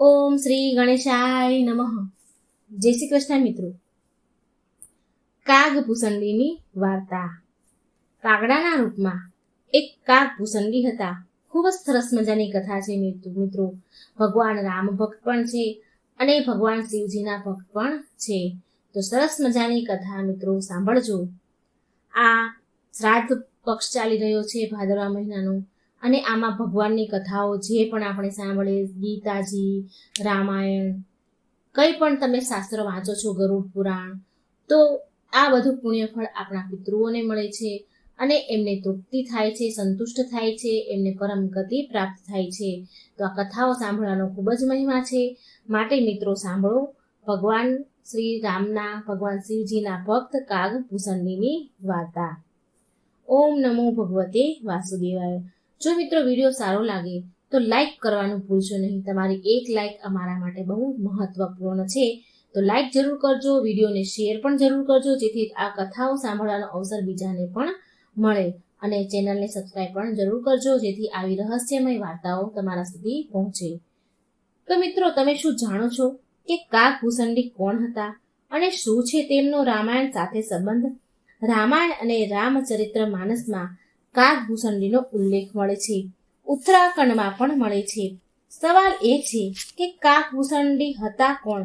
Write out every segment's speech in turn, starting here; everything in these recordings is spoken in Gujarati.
ઓમ શ્રી ગણેશાય નમઃ. જય શ્રી કૃષ્ણ મિત્રો. કાગ ભૂસંડીની વાર્તા. કાગડાના રૂપમાં એક કાગ ભૂસંડી હતા. ખૂબ જ સરસ મજાની કથા છે મિત્ર- ભગવાન રામ ભક્ત પણ છે અને ભગવાન શિવજીના ભક્ત પણ છે. તો સરસ મજાની કથા મિત્રો, સાંભળજો. આ શ્રાદ્ધ પક્ષ ચાલી રહ્યો છે ભાદરવા મહિનાનો. અને આમાં ભગવાનની કથાઓ જે પણ આપણે સાંભળીએ, ગીતાજી, રામાયણ, કંઈ પણ તમે શાસ્ત્ર વાંચો છો, ગરુડ પુરાણ, તો આ બધું પુણ્યફળ આપણા પિતૃઓને મળે છે અને એમને તૃપ્તિ થાય છે, સંતુષ્ટ થાય છે, એમને પરમ ગતિ પ્રાપ્ત થાય છે. તો આ કથાઓ સાંભળવાનો ખૂબ જ મહિમા છે. માટે મિત્રો, સાંભળો. ભગવાન શ્રી રામના, ભગવાન શિવજીના ભક્ત કાગ ભૂષણની વાર્તા. ઓમ નમો ભગવતે વાસુદેવાય. જો મિત્રો વીડિયો સારો લાગે, તો લાઈક કરવાનું ભૂલશો નહીં. તમારી એક લાઈક અમારા માટે બહુ મહત્વપૂર્ણ છે. તો લાઈક જરૂર કરજો, વિડીયોને શેર પણ જરૂર કરજો, જેથી આ કથાઓ સાંભળવાનો અવસર બીજાને પણ મળે. અને ચેનલને સબસ્ક્રાઈબ પણ જરૂર કરજો, જેથી આવી રહસ્યમય વાર્તાઓ તમારા સુધી પહોંચે. તો મિત્રો, તમે શું જાણો છો કે કાક ભૂસંડી કોણ હતા અને શું છે તેમનો રામાયણ સાથે સંબંધ? રામાયણ અને રામચરિત્ર માનસમાં કાગભૂષણજીનો ઉલ્લેખ મળે છે. ઉત્તરાખંડમાં પણ મળે છે. સવાલ એ છે કે કાગભૂષણજી હતા કોણ?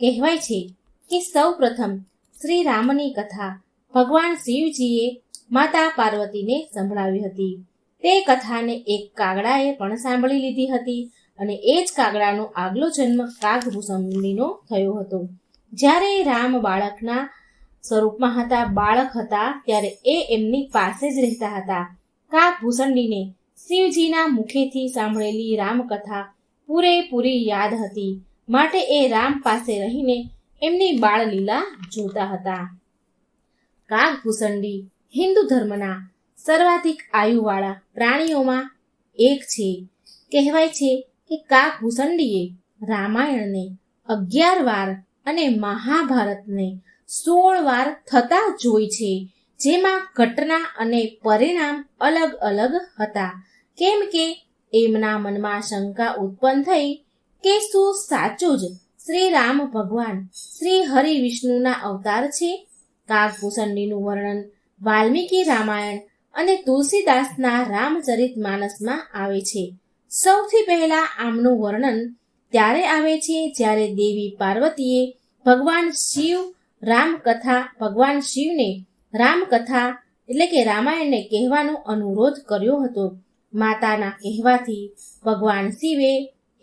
કહેવાય છે કે સૌ પ્રથમ શ્રી રામની કથા ભગવાન શિવજીએ માતા પાર્વતીને સંભળાવી હતી. તે કથાને એક કાગડાએ પણ સાંભળી લીધી હતી અને એ જ કાગડાનો આગલો જન્મ કાગભૂષણજીનો થયો હતો. જ્યારે રામ બાળકના સ્વરૂપમાં હતા, બાળક હતા, ત્યારે એ એમની પાસે જ રહેતા હતા. કાગભૂષણજીને શિવજીના મુખેથી સાંભળેલી રામકથા પૂરેપૂરી યાદ હતી. માટે એ રામ પાસે રહીને એમની બાળલીલા જોતા હતા. કાગભૂષણજી હિન્દુ ધર્મના સર્વાધિક આયુવાળા પ્રાણીઓમાં એક છે. કહેવાય છે કે કાગભૂષણજીએ રામાયણને અગિયાર વાર અને મહાભારતને સોળ વાર થતા જોઈ છે, જેમાં ઘટના અને પરિણામ અલગ અલગ હતા. કેમ કે એમના મનમાં શંકા ઉત્પન્ન થઈ કે શું સાચું જ શ્રી રામ ભગવાન શ્રી હરિ વિષ્ણુના અવતાર છે? કાગભૂષણજીનું વર્ણન વાલ્મીકી રામાયણ અને તુલસીદાસના રામચરિત માનસમાં આવે છે. સૌથી પહેલા આમનું વર્ણન ત્યારે આવે છે જ્યારે દેવી પાર્વતીએ ભગવાન શિવ રામકથા ભગવાન શિવને રામકથા એટલે કે રામાયણને કહેવાનો અનુરોધ કર્યો હતો. માતાના કહેવાથી ભગવાન શિવે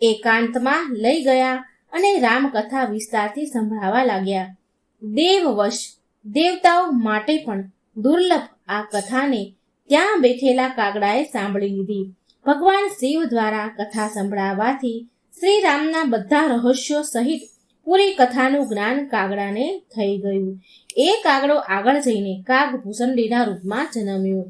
એકાંતમાં લઈ ગયા અને રામકથા વિસ્તારથી સંભળાવા લાગ્યા. દેવવશ દેવતાઓ માટે પણ દુર્લભ આ કથાને ત્યાં બેઠેલા કાગડાએ સાંભળી લીધી. ભગવાન શિવ દ્વારા કથા સંભળાવવાથી શ્રી રામના બધા રહસ્યો સહિત પૂરી કથાનું જ્ઞાન કાગડાને થઈ ગયું. એ કાગડો આગળ જઈને કાગભૂષણડીના રૂપમાં જન્મ્યો.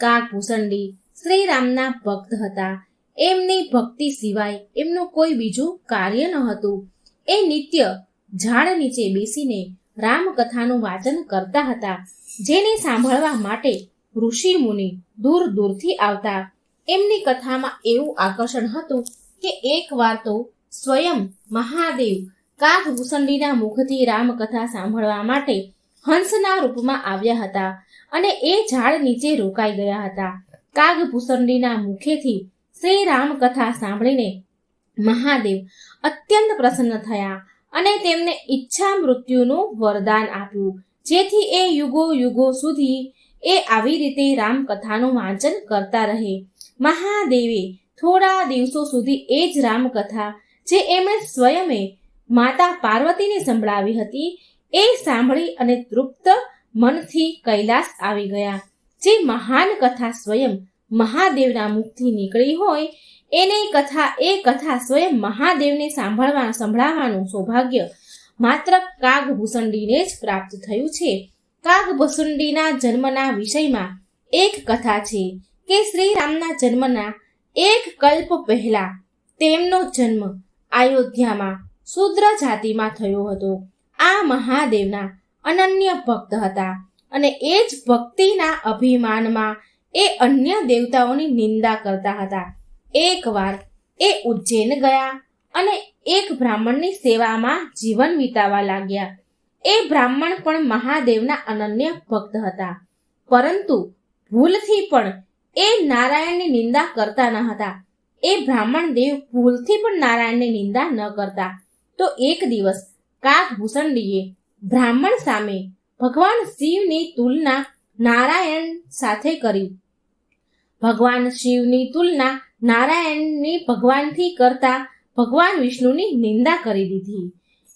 કાગભૂષણડી શ્રી રામના ભક્ત હતા. એમની ભક્તિ સિવાય એમનું કોઈ બીજું કાર્ય ન હતું. એ નિત્ય ઝાડ નીચે બેસીને રામકથાનું વાચન કરતા હતા, જેને સાંભળવા માટે ઋષિ મુનિ દૂર દૂરથી આવતા. એમની કથામાં એવું આકર્ષણ હતું કે એકવાર તો સ્વયં મહાદેવ કાગભૂષણડીના મુખથી રામકથા સાંભળવા માટે હંસના રૂપમાં આવ્યા હતા અને એ ઝાડ નીચે રોકાઈ ગયા હતા. કાગભૂષણડીના મુખેથી શ્રી રામકથા સાંભળીને મહાદેવ અત્યંત પ્રસન્ન થયા અને તેમને ઈચ્છા મૃત્યુનું વરદાન આપ્યું. જેથી એ યુગો યુગો સુધી એ આવી રીતે રામકથાનું વાંચન કરતા રહે. મહાદેવે થોડા દિવસો સુધી એ જ રામકથા જે એમણે સ્વયમે માતા પાર્વતીને સંભળાવી હતી. એ સાંભળી અને તૃપ્ત મનથી કૈલાસ આવી ગયા. જે મહાન કથા સ્વયં મહાદેવના મુખથી નીકળી હોય, એને કથા, એ કથા સ્વયં મહાદેવને સાંભળવા, સંભળાવવાનું સૌભાગ્ય માત્ર કાગભૂષણડીને જ પ્રાપ્ત થયું છે. કાગભૂષણડીના જન્મના વિષયમાં એક કથા છે કે શ્રી રામના જન્મના એક કલ્પ પહેલા તેમનો જન્મ અયોધ્યામાં શૂદ્ર જાતિમાં થયો હતો. આ મહાદેવના અનન્ય ભક્ત હતા અને એ જ ભક્તિના અભિમાનમાં એ અન્ય દેવતાઓની નિંદા કરતા હતા. એકવાર એ ઉજ્જૈન ગયા અને એક બ્રાહ્મણની સેવામાં જીવન વિતાવા લાગ્યા. એ બ્રાહ્મણ પણ મહાદેવના અનન્ય ભક્ત હતા. પરંતુ ભૂલથી પણ એ નારાયણની નિંદા કરતા ન હતા. એ બ્રાહ્મણ દેવ ભૂલથી પણ નારાયણની નિંદા ન કરતા. તો એક દિવસ કાક ભૂષણડીએ બ્રાહ્મણ સામે ભગવાન શિવની તુલના નારાયણ સાથે કરી. ભગવાન શિવની તુલના નારાયણની ભગવાનથી કરતા ભગવાન વિષ્ણુની નિંદા કરી દીધી.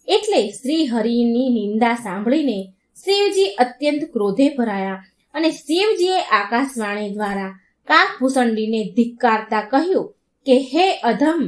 એટલે શ્રી હરિની નિંદા સાંભળીને શિવજી અત્યંત ક્રોધે ભરાયા અને શિવજીએ આકાશવાણી દ્વારા કાકભૂષણડીને ધિક્કારતા કહ્યું કે, હે અધમ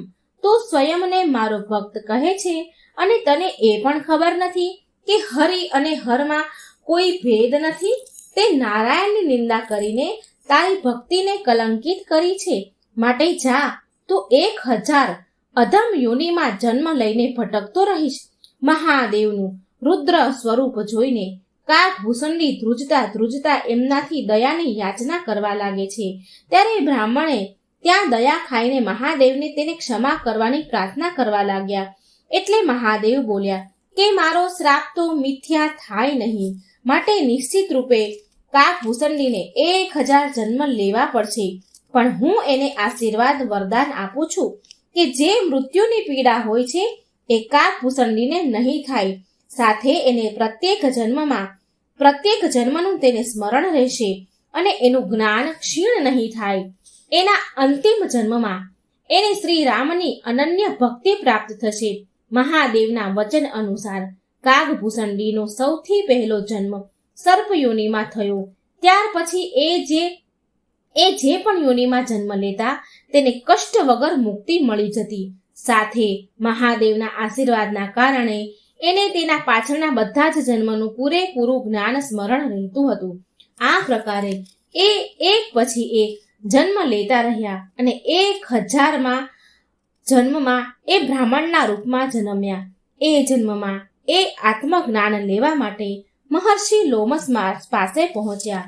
તું સ્વયંને મારો ભક્ત કહે છે અને તને એ પણ ખબર નથી કે હરિ અને હરમાં કોઈ ભેદ નથી? તે નારાયણની નિંદા કરીને તારી ભક્તિને કલંકિત કરી છે. માટે જા, તું એક હજાર અધમ યોનિમાં જન્મ લઈને ભટકતો રહીશ. મહાદેવનું રુદ્ર સ્વરૂપ જોઈને કાક ભૂષણની ધ્રુજતા ધ્રુજતા એમનાથી દયાની યાચના કરવા લાગે છે. ત્યારે બ્રાહ્મણે ત્યાં દયા ખાઈને મહાદેવને તેને ક્ષમા કરવાની પ્રાર્થના કરવા લાગ્યા. એટલે મહાદેવ બોલ્યા, કે મારો શ્રાપ તો મિથ્યા થાય નહીં. માટે નિશ્ચિત રૂપે કાક ભૂસંડીને એક હજાર જન્મ લેવા પડશે. પણ હું એને આશીર્વાદ, વરદાન આપું છું કે જે મૃત્યુની પીડા હોય છે એ કાક ભૂષણડીને નહીં થાય. સાથે એને પ્રત્યેક જન્મમાં, પ્રત્યેક જન્મનું તેને સ્મરણ રહેશે અને એનું જ્ઞાન ક્ષીણ નહીં થાય. એના અંતિમ જન્મમાં એને શ્રી રામની અનન્ય ભક્તિ પ્રાપ્ત થશે. મહાદેવના વચન અનુસાર કાગભૂષણડીનો સૌથી પહેલો જન્મ સર્પ યોનિમાં થયો. ત્યાર પછી એ જે એ જે પણ યોનિમાં જન્મ લેતા તેને કષ્ટ વગર મુક્તિ મળી જતી. સાથે મહાદેવના આશીર્વાદના કારણે એને તેના પાછળના બધા જ જન્મનું પૂરેપૂરું જ્ઞાન સ્મરણ રહેતું હતું. આ પ્રકારે એ એક પછી એક જન્મ લેતા રહ્યા અને એક હજારમાં જન્મમાં એ બ્રાહ્મણના રૂપમાં જન્મ્યા. એ જન્મમાં એ આત્મજ્ઞાન લેવા માટે મહર્ષિ લોમસ પાસે પહોંચ્યા.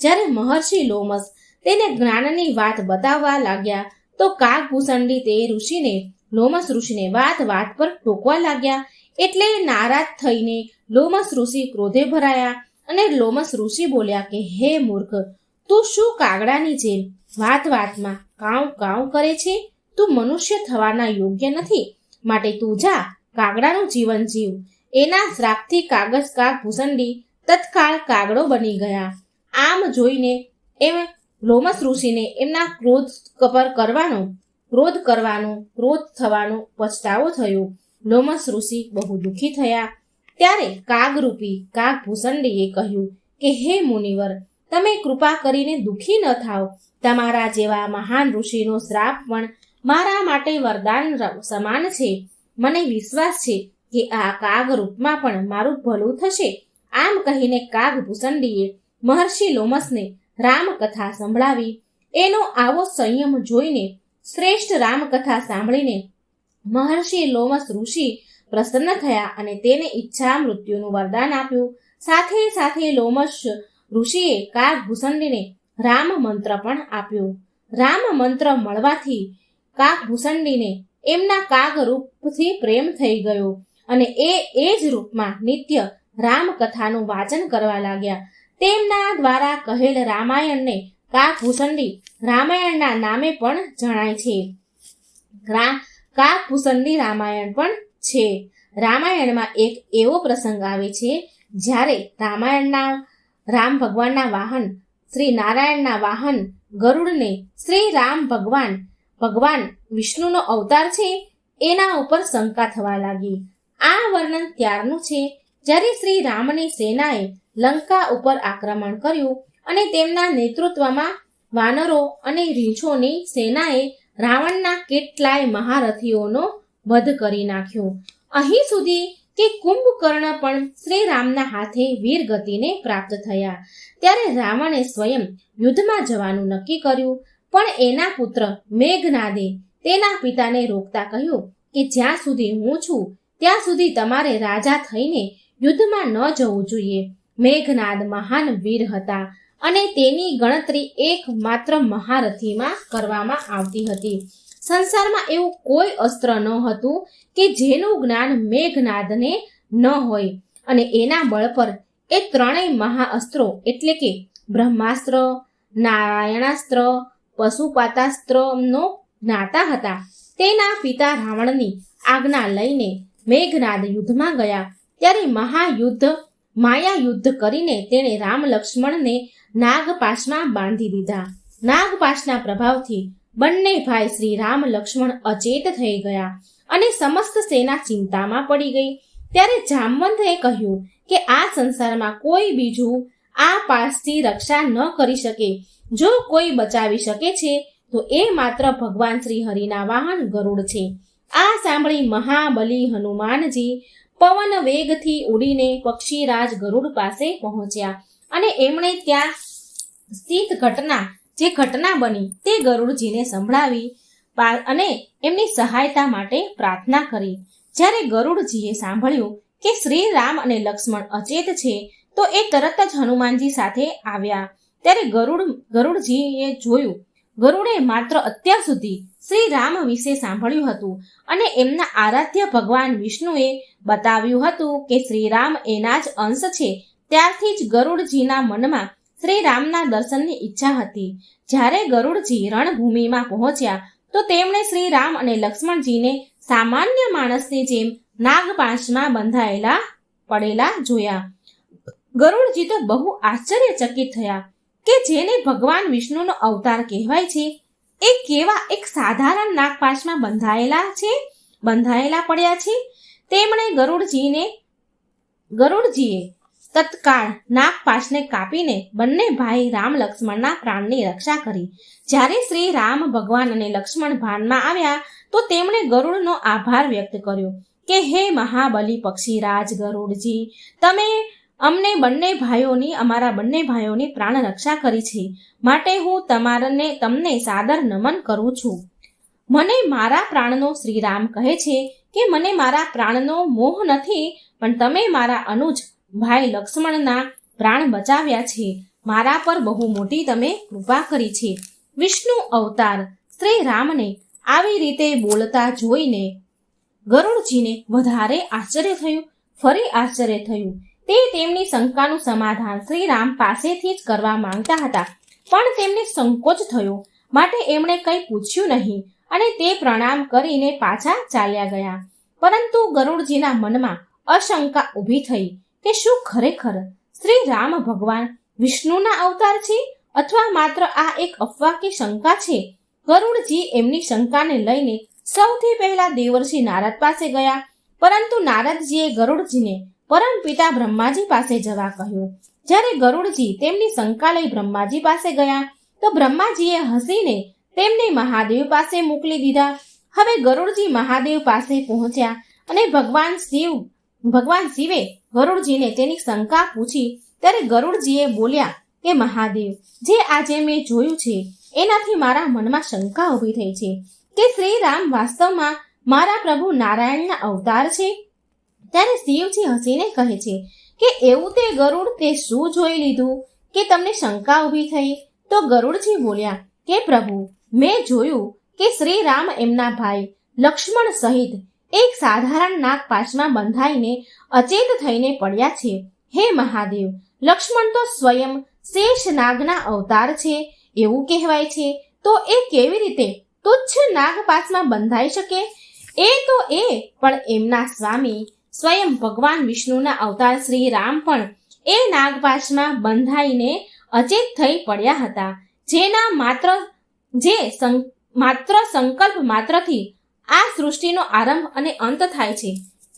જ્યારે મહર્ષિ લોમસ તેને જ્ઞાનની વાત બતાવવા લાગ્યા, તો કાકભૂષણડી તે ઋષિને, લોમસ ઋષિને વાત વાત પર ટોકવા લાગ્યા, એટલે નારાજ થઈને લોમસ ઋષિ ક્રોધે ભરાયા અને લોમસ ઋષિ બોલ્યા કે, હે મૂર્ખ તું શું કાગડાની જેમ વાત વાતમાં કાઉ કાઉ કરે છે? તું મનુષ્ય થવાના યોગ્ય નથી. માટે તું જા, કાગડાનું જીવન જીવ. એના શ્રાપથી કાગજ કાગ ભૂસંડી તત્કાળ કાગડો બની ગયા. આમ જોઈને એમ લોમસ ઋષિને એમના ક્રોધ કપર કરવાનો, ક્રોધ કરવાનો, ક્રોધ થવાનો પછતાવો થયો. લોમસ ઋષિ બહુ દુઃખી થયા. ત્યારે કાગરૂપી કાગ ભૂસંડીએ કહ્યું કે, હે મુનિવર તમે કૃપા કરીને દુઃખી ન થાઓ. તમારા જેવા મહાન ઋષિનો શ્રાપ પણ મારા માટે વરદાન સમાન છે. મને વિશ્વાસ છે કે આ કાગ રૂપમાં પણ મારું ભલું થશે. આમ કહીને કાગ ભૂસંડીએ મહર્ષિ લોમસને રામકથા સંભળાવી. એનો આવો સંયમ જોઈને શ્રેષ્ઠ રામકથા સાંભળીને મહર્ષિ લોમસ ઋષિ પ્રસન્ન થયા અને તેને ઈચ્છા મૃત્યુનું વરદાન આપ્યું. સાથે સાથે લોમસ ઋષિએ કાગ ભૂષંડીને રામ મંત્ર પણ આપ્યો. રામ મંત્ર મળવાથી કાગ ભૂષંડીને એમના કાગ રૂપથી પ્રેમ થઈ ગયો અને એ એ જ રૂપમાં નિત્ય રામકથાનું વાચન કરવા લાગ્યા. તેમના દ્વારા કહેલ રામાયણને કાકભૂષંડી રામાયણના નામે પણ જણાય છે. કાકભૂષંડી રામાયણ પણ છે. રામાયણમાં એક એવો પ્રસંગ આવે છે, જ્યારે રામાયણના રામ ભગવાનના વાહન, શ્રી નારાયણના વાહન, ગરુડને શ્રી રામ ભગવાન ભગવાન વિષ્ણુનો અવતાર છે, એના ઉપર શંકા થવા લાગી. આ વર્ણન ત્યારનું છે, જ્યારે શ્રી રામની સેનાએ લંકા ઉપર આક્રમણ કર્યું અને તેમના નેતૃત્વમાં વાનરો અને રીંછોની સેનાએ રાવણના કેટલાય મહારથીઓનો વધ કરી નાખ્યો. અહીં સુધી કે કુંભકર્ણ પણ શ્રી રામના હાથે વીર ગતિને પ્રાપ્ત થયા. ત્યારે રાવણે સ્વયં યુદ્ધમાં જવાનું નક્કી કર્યું, પણ એના પુત્ર મેઘનાદે તેના પિતાને રોકતા કહ્યું કે જ્યાં સુધી હું છું, ત્યાં સુધી તમારે રાજા થઈને યુદ્ધમાં ન જવું જોઈએ. મેઘનાદ મહાન વીર હતા અને તેની ગણતરી એક માત્ર મહારથીમાં કરવામાં આવતી હતી. સંસારમાં એવું કોઈ અસ્ત્ર ન હતું કે જેનું જ્ઞાન મેઘનાદને ન હોય. અને એના બળ પર એ ત્રણેય મહાઅસ્ત્રો, એટલે કે બ્રહ્માસ્ત્ર, નારાયણાસ્ત્ર, પશુપાતાસ્ત્રનો જ્ઞાતા હતા. તેના પિતા રાવણની આજ્ઞા લઈને મેઘનાદ યુદ્ધમાં ગયા. ત્યારે મહાયુદ્ધ માયા યુદ્ધ કરીને તેણે રામ લક્ષ્મણને નાગપાશમાં બાંધી દીધા. નાગપાશના પ્રભાવથી બંને ભાઈ શ્રી રામ, લક્ષ્મણ અચેત થઈ ગયા અને સમસ્ત સેના ચિંતામાં પડી ગઈ. ત્યારે જામવંતએ કહ્યું કે આ સંસારમાં કોઈ બીજું આ પાસથી રક્ષા ન કરી શકે. જો કોઈ બચાવી શકે છે, તો એ માત્ર ભગવાન શ્રી હરિના વાહન ગરુડ છે. આ સાંભળી મહાબલી હનુમાનજી પવન વેગથી ઉડીને પક્ષીરાજ ગરુડ પાસે પહોંચ્યા અને એમણે ત્યાં સ્થિત ઘટના જે ઘટના બની તે ગરુડજીને સંભળાવી અને એમની સહાયતા માટે પ્રાર્થના કરી. જ્યારે ગરુડજીએ સાંભળ્યું કે શ્રી રામ અને લક્ષ્મણ અચેત છે, તો એ તરત જ હનુમાનજી સાથે આવ્યા. ત્યારે ગરુડ, ગરુડજીએ જોયું, ગરુડે માત્ર અત્યાર સુધી શ્રી રામ વિશે સાંભળ્યું હતું અને એમના આરાધ્ય ભગવાન વિષ્ણુએ બતાવ્યું હતું કે શ્રી રામ એના જ અંશ છે. ત્યારથી જ ગરુડજીના મનમાં શ્રી રામના દર્શનની ઈચ્છા હતી. જ્યારે ગરુડજી રણભૂમિમાં પહોંચ્યા, તો તેમણે શ્રી રામ અને લક્ષ્મણજીને સામાન્ય માણસની જેમ નાગપાશમાં બંધાયેલા પડેલા જોયા. ગરુડજી તો બહુ આશ્ચર્યચકિત થયા કે જેને ભગવાન વિષ્ણુનો અવતાર કહેવાય છે, એ કેવા એક સાધારણ નાગપાશમાં બંધાયેલા છે, બંધાયેલા પડ્યા છે? તેમણે ગરુડજીને, ગરુડજીએ તત્કાળ નાગપાશને કાપીને બંને ભાઈ રામ લક્ષ્મણના પ્રાણની રક્ષા કરી. જ્યારે શ્રી રામ ભગવાન અને લક્ષ્મણ ભાનમાં આવ્યા, તો તેમણે ગરુડનો આભાર વ્યક્ત કર્યો કે, હે મહાબલી પક્ષીરાજ ગરુડજી, તમે અમને બંને ભાઈઓની, અમારા બંને ભાઈઓની પ્રાણ રક્ષા કરી છે. માટે હું તમારને, તમને સાદર નમન કરું છું. મને મારા પ્રાણનો શ્રીરામ કહે છે કે, મને મારા પ્રાણનો મોહ નથી, પણ તમે મારા અનુજ ભાઈ લક્ષ્મણના પ્રાણ બચાવ્યા છે. મારા પર બહુ મોટી તમે કૃપા કરી છે. વિષ્ણુ અવતાર શ્રી રામને આવી રીતે બોલતા જોઈને ગરુડજીને વધારે આશ્ચર્ય થયું. ફરી આશ્ચર્ય થયું. તે તેમની શંકાનું સમાધાન શ્રી રામ પાસેથી જ કરવા માંગતા હતા. પણ તેમને સંકોચ થયો. માટે એમણે કંઈ પૂછ્યું નહીં અને તે પ્રણામ કરીને પાછા ચાલ્યા ગયા. પરંતુ ગરુડજીના મનમાં અશંકા ઊભી થઈ. કે શું ખરેખર શ્રી રામ ભગવાન વિષ્ણુના અવતાર છે? અથવા માત્ર આ એક અફવા કે શંકા છે? ગરુડજી એમની શંકાને લઈને સૌથી પહેલા દેવર્ષિ નારદ પાસે ગયા. પરંતુ નારદજીએ ગરુડજીને પરમ પિતા બ્રહ્માજી પાસે જવા કહ્યું. જ્યારે ગરુડજી તેમની શંકા લઈ બ્રહ્માજી પાસે ગયા, તો બ્રહ્માજીએ હસીને તેમને મહાદેવ પાસે મોકલી દીધા. હવે ગરુડજી મહાદેવ પાસે પહોંચ્યા અને ભગવાન શિવ, ભગવાન શિવે ગરુડજીને તેની શંકા પૂછી ત્યારે ગરુડજીએ બોલ્યા કે મહાદેવ, જે આજે મેં જોયું છે, એનાથી મારા મનમાં શંકા ઊભી થઈ છે. કે શ્રી રામ વાસ્તવમાં મારા પ્રભુ નારાયણના અવતાર છે? ત્યારે શિવજી હસીને કહે છે, કે એવું તે ગરુડ, તે શું જોઈ લીધું? કે તમને શંકા ઊભી થઈ? તો ગરુડજી બોલ્યા, કે પ્રભુ, મેં જોયું કે શ્રી રામ એમના ભાઈ લક્ષ્મણ સહિત એક સાધારણ નાગપાશમાં બંધાઈને અચેત થઈને પડ્યા છે. હે મહાદેવ, લક્ષ્મણ તો સ્વયં શેષ નાગના અવતાર છે, એવું કહેવાય છે. તો એ કેવી રીતે તુચ્છ નાગપાશમાં બંધાઈ શકે? એ તો એ, પણ એમના સ્વામી સ્વયં ભગવાન વિષ્ણુના અવતાર શ્રી રામ પણ એ નાગપાશમાં બંધાઈને અચેત થઈ પડ્યા હતા. જેના માત્ર, જે માત્ર સંકલ્પ માત્રથી આ સૃષ્ટિનો આરંભ અને અંત થાય છે.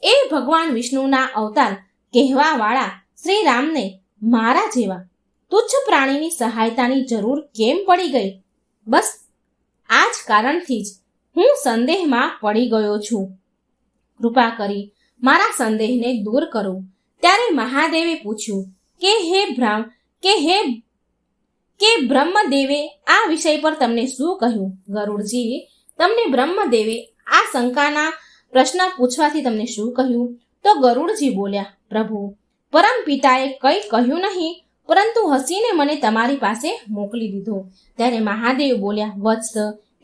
એ ભગવાન વિષ્ણુના અવતાર કહેવાવાળા શ્રી રામને મારા જેવા તુચ્છ પ્રાણીની સહાયતાની જરૂર કેમ પડી ગઈ? બસ, આ જ કારણથી જ હું સંદેહમાં પડી ગયો છું. કૃપા કરી મારા સંદેહને દૂર કરો. ત્યારે મહાદેવે પૂછ્યું, કે હે બ્રાહ્મ કે હે કે બ્રહ્મદેવે આ વિષય પર તમને શું કહ્યું? ગરુડજી, તમને બ્રહ્મદેવે આ શંકાના પ્રશ્ન પૂછવાથી તમને શું કહ્યું? તો ગરુડજી બોલ્યા, પ્રભુ, પરમ પિતાએ કંઈ કહ્યું નહીં, પરંતુ હસીને મને તમારી પાસે મોકલી દીધો. ત્યારે મહાદેવ બોલ્યા, વત્સ,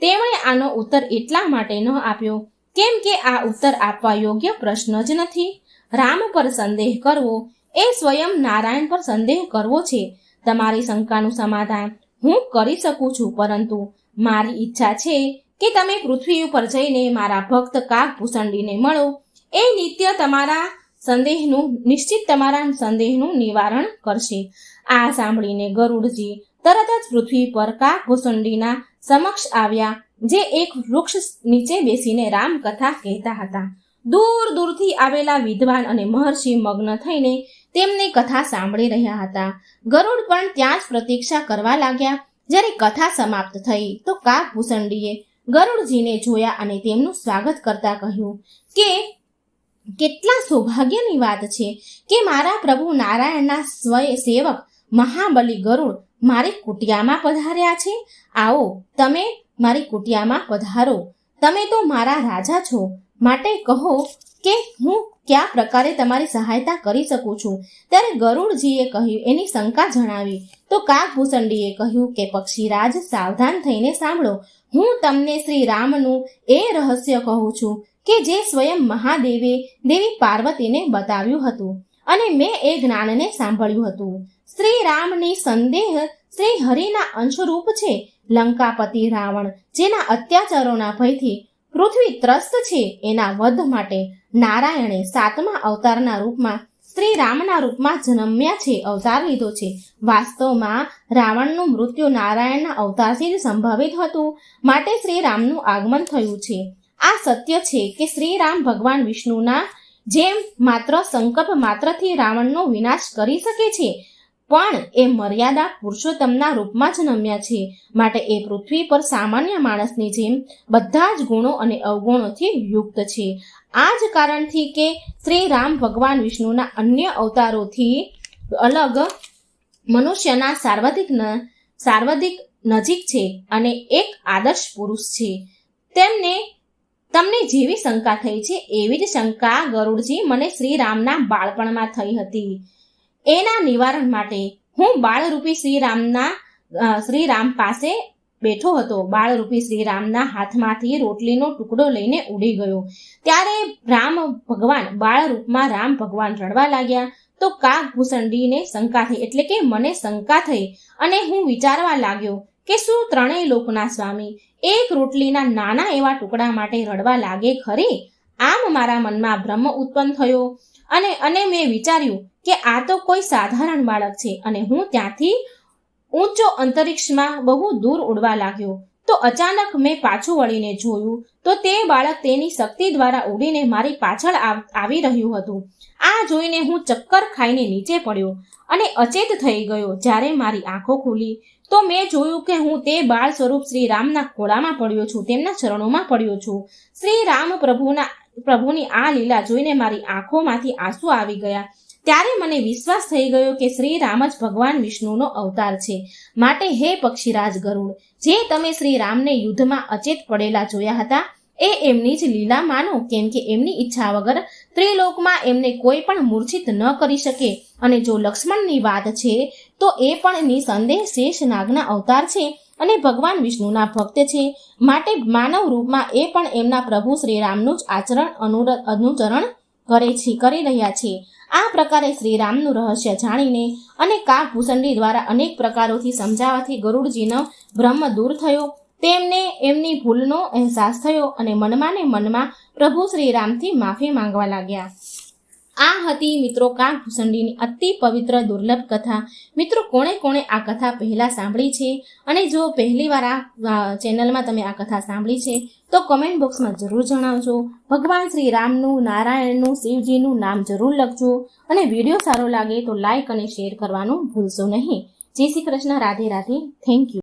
તેમણે આનો ઉત્તર એટલા માટે ન આપ્યો, કેમ કે આ ઉત્તર આપવા યોગ્ય પ્રશ્ન જ નથી. રામ પર સંદેહ કરવો, એ સ્વયં નારાયણ પર સંદેહ કરવો છે. તમારી શંકાનું સમાધાન હું કરી શકું છું, પરંતુ મારી ઈચ્છા છે કે તમે પૃથ્વી ઉપર જઈને મારા ભક્ત કાગભૂષણડીને મળો. એ નિત્ય તમારા સંદેહનું, નિશ્ચિત તમારા સંદેહનું નિવારણ કરશે. આ સાંભળીને ગરુડજી તરત જ પૃથ્વી પર કાગભૂષણડીના સમક્ષ આવ્યા, જે એક વૃક્ષ નીચે બેસીને રામકથા કહેતા હતા. દૂર દૂરથી આવેલા વિદ્વાન અને મહર્ષિ મગ્ન થઈને તેમની કથા સાંભળી રહ્યા હતા. ગરુડ પણ ત્યાં જ પ્રતીક્ષા કરવા લાગ્યા. જ્યારે કથા સમાપ્ત થઈ તો કાગભૂષણડીએ ગરુડજીને જોયા અને તેમનું સ્વાગત કરતા કહ્યું, કે કેટલા સૌભાગ્યની વાત છે કે મારા પ્રભુ નારાયણના સ્વય સેવક મહાબલી ગરુડ મારી કુટિયામાં પધાર્યા છે. આવો, તમે મારી કુટિયામાં પધારો. તમે તો મારા રાજા છો. માટે કહો કે હું કયા પ્રકારે તમારી સહાયતા કરી શકું છું. ત્યારે ગરુડજીએ કહ્યું, એની શંકા જણાવી. તો કાગભૂષણડીએ કહ્યું કે, પક્ષીરાજ, સાવધાન થઈને સાંભળો. હું તમને શ્રી રામનું એ રહસ્ય કહું છું કે જે સ્વયં મહાદેવે દેવી પાર્વતીને બતાવ્યું હતું અને મેં એ જ્ઞાનને સાંભળ્યું હતું. શ્રી રામની સંદેહ શ્રી હરિના અંશરૂપ છે. લંકાપતિ રાવણ, જેના અત્યાચારોના ભયથી પૃથ્વી ત્રસ્ત છે એના વધ માટે નારાયણે સાતમા અવતારના રૂપમાં શ્રી રામના રૂપમાં જન્મ્યા છે, અવતાર લીધો છે. વાસ્તવમાં રાવણનું મૃત્યુ નારાયણના અવતારથી જ સંભવિત હતું. માટે શ્રી રામનું આગમન થયું છે. આ સત્ય છે કે શ્રી રામ ભગવાન વિષ્ણુના જેમ માત્ર સંકલ્પ માત્રથી રાવણનો વિનાશ કરી શકે છે પણ એ મર્યાદા પુરુષોત્તમના રૂપમાં જ નમ્યા છે. માટે એ પૃથ્વી પર સામાન્ય માણસની જેમ બધા જ ગુણો અને અવગુણોથી યુક્ત છે. આ જ કારણથી કે શ્રી રામ ભગવાન વિષ્ણુના અન્ય અવતારોથી અલગ મનુષ્યના સાર્વધિક સાર્વધિક નજીક છે અને એક આદર્શ પુરુષ છે. તેમને, તમને જેવી શંકા થઈ છે એવી જ શંકા ગરુડજી મને શ્રી રામના બાળપણમાં થઈ હતી. એના નિવારણ માટે હું બાળરૂપી શ્રી રામના અ, શ્રી રામ પાસે બેઠો હતો. બાળરૂપી શ્રીરામના હાથમાંથી રોટલીનો ટુકડો લઈને ઉડી ગયો. ત્યારે રામ ભગવાન બાળરૂપમાં રામ ભગવાન રડવા લાગ્યા. તો કાગભૂષણડીને શંકા થઈ એટલે કે મને શંકા થઈ અને હું વિચારવા લાગ્યો કે શું ત્રણેય લોકના સ્વામી એક રોટલીના નાના એવા ટુકડા માટે રડવા લાગે ખરી? આમ મારા મનમાં ભ્રમ ઉત્પન્ન થયો. અને અને મેં વિચાર્યું કે આ તો કોઈ સાધારણ બાળક છે અને હું ત્યાંથી ઊંચો અંતરિક્ષમાં બહુ દૂર ઉડવા લાગ્યો. તો અચાનક મેં પાછું વળીને જોયું તો તે બાળક તેની શક્તિ દ્વારા ઉડીને મારી પાછળ આવ- રહ્યું હતું. આ જોઈને હું ચક્કર ખાઈને નીચે પડ્યો અને અચેત થઈ ગયો જ્યારે મારી આંખો ખુલી. તો મેં જોયું કે હું તે બાળ સ્વરૂપ શ્રી રામના ખોળામાં પડ્યો છું, તેમના ચરણોમાં પડ્યો છું. શ્રી રામ પ્રભુના પ્રભુની આ લીલા જોઈને મારી આંખોમાંથી આંસુ આવી ગયા. ત્યારે મને વિશ્વાસ થઈ ગયો કે શ્રી રામ જ ભગવાન વિષ્ણુનો અવતાર છે. માટે હે પક્ષીરાજ ગરુડ, જે તમે શ્રી રામને યુદ્ધમાં અચેત પડેલા જોયા હતા, એ એમની જ લીલા માનો, કેમ કે એમની ઈચ્છા વગર ત્રિલોકમાં એમને કોઈ પણ મૂર્છિત ન કરી શકે. અને જો લક્ષ્મણની વાત છે, તો એ પણ નિસંદેહ શેષ નાગના અવતાર છે. અને ભગવાન વિષ્ણુના ભક્ત છે. માટે માનવ રૂપમાં એ પણ એમના પ્રભુ શ્રી રામનું જ આચરણ અનુચરણ કરે છે, કરી રહ્યા છે. આ પ્રકારે શ્રી રામનું રહસ્ય જાણીને અને કાગભૂષણડી દ્વારા અનેક પ્રકારોથી સમજાવવાથી ગરુડજીનો બ્રહ્મ દૂર થયો. તેમને એમની ભૂલનો અહેસાસ થયો અને મનમાં ને મનમાં પ્રભુ શ્રી રામથી માફી માંગવા લાગ્યા. આ હતી મિત્રો કાગભૂષણડીની અતિ પવિત્ર દુર્લભ કથા. મિત્રો કોણે કોણે આ કથા પહેલાં સાંભળી છે? અને જો પહેલીવાર આ ચેનલમાં તમે આ કથા સાંભળી છે, તો કમેન્ટ બોક્સમાં જરૂર જણાવજો. ભગવાન શ્રી રામનું, નારાયણનું, શિવજીનું નામ જરૂર લખજો. અને વીડિયો સારો લાગે તો લાઇક અને શેર કરવાનું ભૂલશો નહીં. જય શ્રી કૃષ્ણ, રાધે રાધે. Thank you